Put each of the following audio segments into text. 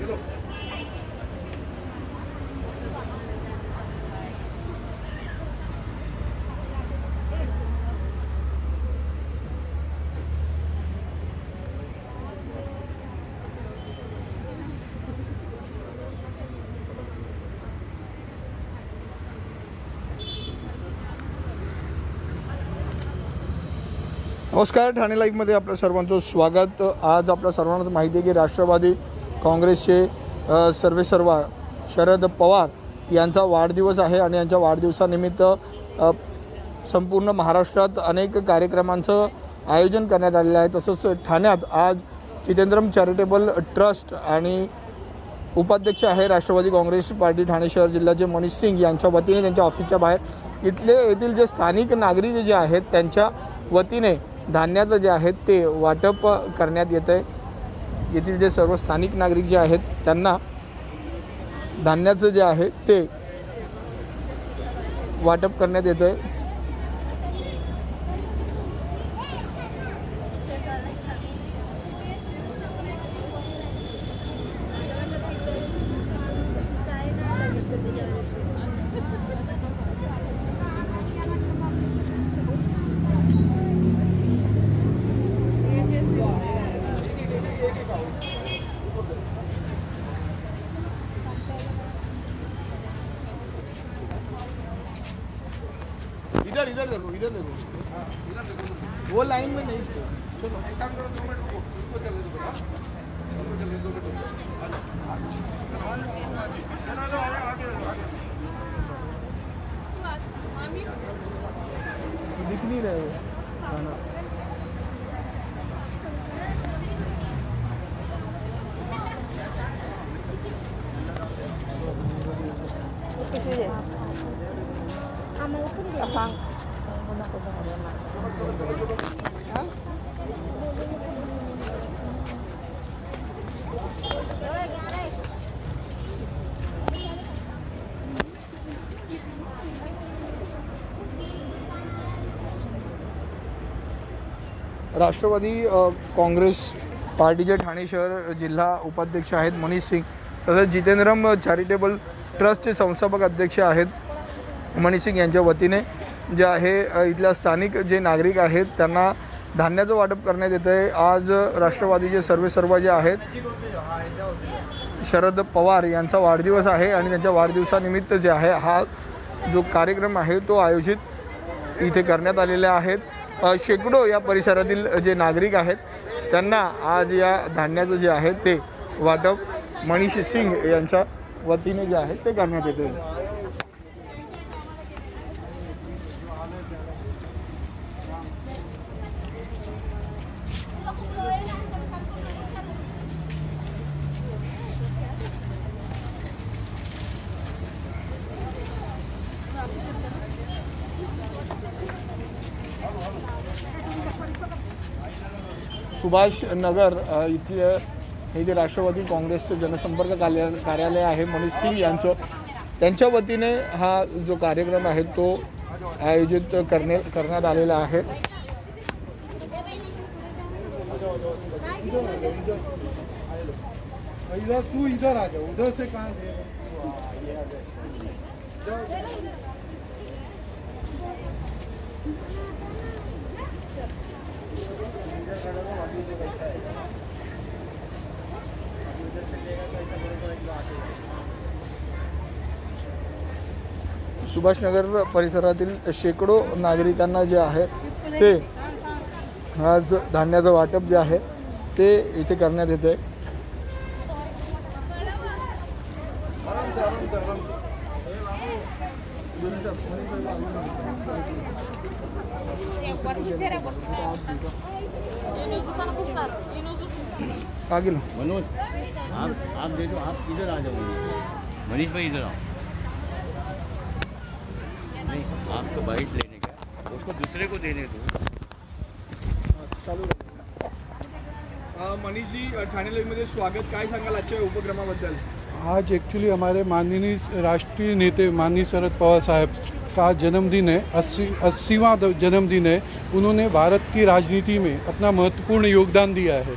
이거 नमस्कार ठाणे लाईफमध्ये आपल्या सर्वांचं स्वागत. आज आपल्या सर्वांना माहिती आहे की राष्ट्रवादी काँग्रेसचे सर्वे सर्वेसर्वा शरद पवार यांचा वाढदिवस आहे आणि यांच्या वाढदिवसानिमित्त संपूर्ण महाराष्ट्रात अनेक कार्यक्रमांचं आयोजन करण्यात आलेलं आहे. तसंच ठाण्यात आज जितेंद्रम चॅरिटेबल ट्रस्ट आणि उपाध्यक्ष आहे राष्ट्रवादी काँग्रेस पार्टी ठाणे शहर जिल्ह्याचे मनीष सिंग यांच्या वतीने त्यांच्या ऑफिसच्या बाहेर. इथले येथील जे स्थानिक नागरिक जे आहेत त्यांच्या वतीने धान्याचं जे आहे ते वाटप करण्यात येतं आहे. येथील जे सर्व स्थानिक नागरिक जे आहेत त्यांना धान्याचं जे आहे ते वाटप करण्यात येतं आहे. इधर इधर देखो इधर देखो। वो लाइन में नहीं इसको चलो। एक काम करो दो मिनट रुको। इसको चलने दो बेटा इसको चलने दो बेटा। आ जाओ चलो आ जाओ आगे आगे दिख नहीं रहे हो खाना राष्ट्रवादी काँग्रेस पार्टीचे ठाणे शहर जिल्हा उपाध्यक्ष आहेत मनीष सिंग तसंच जितेंद्रम चॅरिटेबल ट्रस्टचे संस्थापक अध्यक्ष आहेत मनीष सिंग यांच्या वतीने. जे आहे इथल्या स्थानिक जे नागरिक आहेत त्यांना धान्याचं वाटप करण्यात येतं आहे आज राष्ट्रवादीचे सर्वे सर्व जे आहेत शरद पवार यांचा वाढदिवस आहे आणि त्यांच्या वाढदिवसानिमित्त जे आहे हा जो कार्यक्रम आहे तो आयोजित इथे करण्यात आलेले आहेत शेकडो या परिसरातील जे नागरिक आहेत त्यांना आज या धान्याचं जे आहे ते वाटप मनीष सिंग यांच्या वतीने जे आहे ते करण्यात येते सुभाष नगर इथले हे जे राष्ट्रवादी काँग्रेसचं जनसंपर्क कार्या कार्यालय आहे मनीष सिंग यांचं त्यांच्या वतीने हा जो कार्यक्रम आहे तो आयोजित करणे करण्यात आलेला आहे. इधर तू इधर आ जा उधर से कहाँ सुभाषनगर परिसरातील शेकडो नागरिकांना जे आहे ते आज धान्याचं वाटप जे आहे ते इथे करण्यात येते का मनोज आप आप दे दो आप इधर आ जाओ मनीष भाई इधर आओ। नहीं आपको बाइट लेने का उसको दूसरे को देने दो। चालू मनीषजी ठाणे लाईव्हमध्ये स्वागत काय सांगाल आजच्या उपक्रमाबद्दल? आज एक्चुअली हमारे माननीय राष्ट्रीय नेते माननीय शरद पवार साहब का जन्मदिन है अस्सी अस्सीवां जन्मदिन है। उन्होंने भारत की राजनीति में अपना महत्वपूर्ण योगदान दिया है।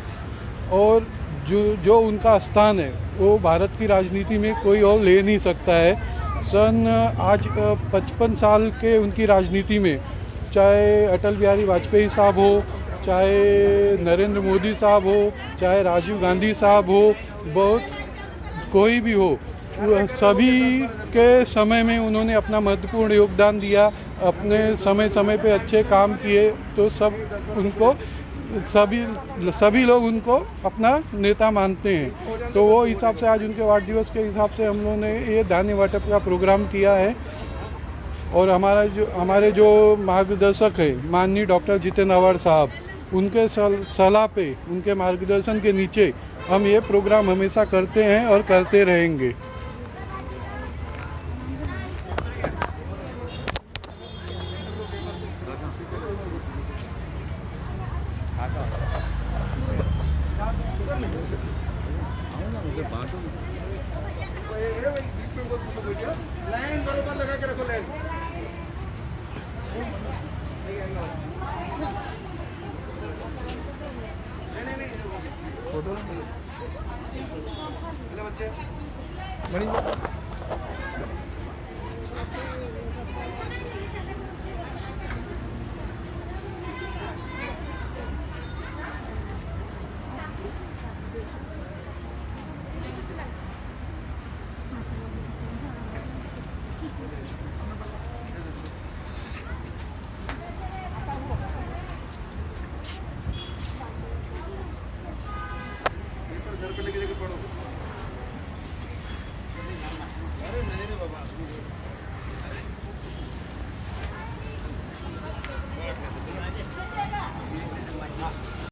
और जो जो उनका स्थान है वो भारत की राजनीति में कोई और ले नहीं सकता है। सन, आज पचपन साल के उनकी राजनीति में, चाहे अटल बिहारी वाजपेयी साहब हो, चाहे नरेंद्र मोदी साहब हो, चाहे राजीव गांधी साहब हो, बहुत कोई भी हो सभी के समय में उन्होंने अपना महत्वपूर्ण योगदान दिया, अपने समय समय पे अच्छे काम किए तो सब उनको सभी सभी लोग उनको अपना नेता मानते हैं। तो वो हिसाब से आज उनके वार्ड दिवस के हिसाब से हम लोगों ने ये धान्य वाटप का प्रोग्राम किया है। और हमारा जो, हमारे जो मार्गदर्शक है, माननीय डॉक्टर जितेंद्र अवाड़ साहब, उनके सलाह पे, उनके मार्गदर्शन के नीचे हम ये प्रोग्राम हमेशा करते हैं और करते रहेंगे। मणि अरे नाही रे बाबा.